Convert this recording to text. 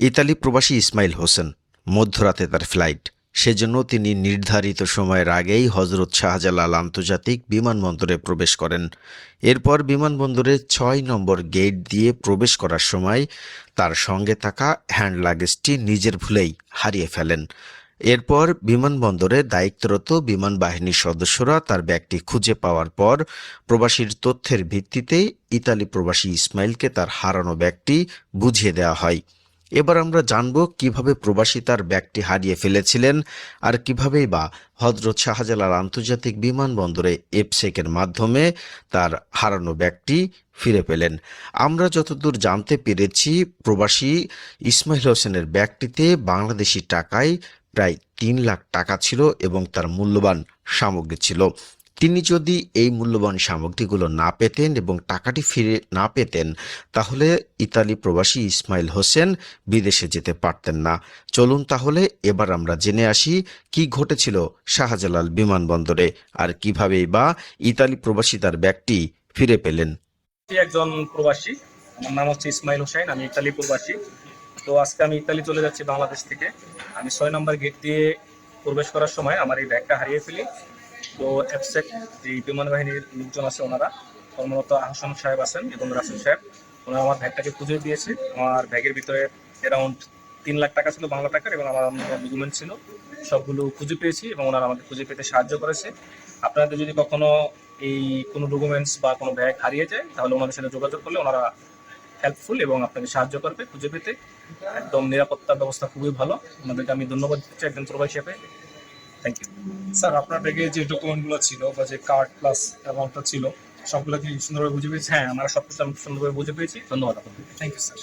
Italy প্রবাসী ইসমাইল হোসেন মধ্যরাতে তার ফ্লাইট। সেজন্য তিনি নির্ধারিত সময়ের আগেই হজরত শাহজালাল আন্তর্জাতিক বিমানবন্দরে প্রবেশ করেন। এরপর বিমানবন্দরের ছয় নম্বর গেট দিয়ে প্রবেশ করার সময় তার সঙ্গে থাকা হ্যান্ড লাগেজটি নিজের ভুলেই হারিয়ে ফেলেন। এরপর বিমানবন্দরে দায়িত্বরত বিমান বাহিনীর সদস্যরা তার ব্যাগটি খুঁজে পাওয়ার পর প্রবাসীর তথ্যের ভিত্তিতে ইতালি প্রবাসী ইসমাইলকে তার হারানো ব্যাগটি বুঝিয়ে দেওয়া হয়। এবার আমরা জানব কীভাবে প্রবাসী তার ব্যাগটি হারিয়ে ফেলেছিলেন আর কিভাবেই বা হজরত শাহজালাল আন্তর্জাতিক বিমানবন্দরে এপসেকের মাধ্যমে তার হারানো ব্যাগটি ফিরে পেলেন। আমরা যতদূর জানতে পেরেছি, প্রবাসী ইসমাইল হোসেনের ব্যাগটিতে বাংলাদেশি টাকায় প্রায় তিন লাখ টাকা ছিল এবং তার মূল্যবান সামগ্রী ছিল। তিনি যদি এই মূল্যবান সামগ্রীগুলো না পেতেন এবং টাকাটি ফিরে না পেতেন, তাহলে ইতালি প্রবাসী ইসমাইল হোসেন বিদেশে যেতে পারতেন না। চলুন তাহলে এবার আমরা জেনে আসি কি ঘটেছিল শাহজালাল বিমানবন্দরে আর কিভাবেই বা ইতালি প্রবাসী তার ব্যাগটি ফিরে পেলেন। একজন প্রবাসী, আমার নাম হচ্ছে ইসমাইল হোসেন, আমি ইতালি প্রবাসী। তো আজকে আমি ইতালি চলে যাচ্ছি বাংলাদেশ থেকে। আমি ছয় নম্বর গেট দিয়ে প্রবেশ করার সময় আমার এই ব্যাগটা হারিয়ে ফেলি। তো অ্যাপসেক যে বিমান বাহিনীর লোকজন আছে ওনারা। কর্মরত আহসান সাহেব আছেন এবং রাসেল সাহেব। ওনারা আমার ব্যাগটাকে খুঁজে দিয়েছে। আমার ব্যাগের ভিতরে অ্যারাউন্ড তিন লাখ টাকা ছিল, বাংলা টাকার, এবং আমার ডকুমেন্ট ছিল। সবগুলো খুঁজে পেয়েছি এবং ওনারা আমাকে খুঁজে পেতে সাহায্য করেছে। আপনাদের যদি কখনো এই কোনো ডকুমেন্টস বা কোনো ব্যাগ হারিয়ে যায়, তাহলে ওনাদের সাথে যোগাযোগ করলে ওনারা হেল্পফুল এবং আপনাকে সাহায্য করবে খুঁজে পেতে। একদম নিরাপত্তার ব্যবস্থা খুবই ভালো। ওনাদেরকে আমি ধন্যবাদ দিচ্ছি একজন প্রবাসী হিসেবে। থ্যাংক ইউ স্যার আপনার ব্যাগে যে ডকুমেন্টগুলো ছিল বা যে কার্ড প্লাস অ্যামাউন্টটা ছিল সবগুলো কি সুন্দরভাবে বুঝে পেয়েছি? হ্যাঁ আমরা সব কিছু আমি সুন্দরভাবে বুঝে পেয়েছি। ধন্যবাদ আপনাকে। Thank you sir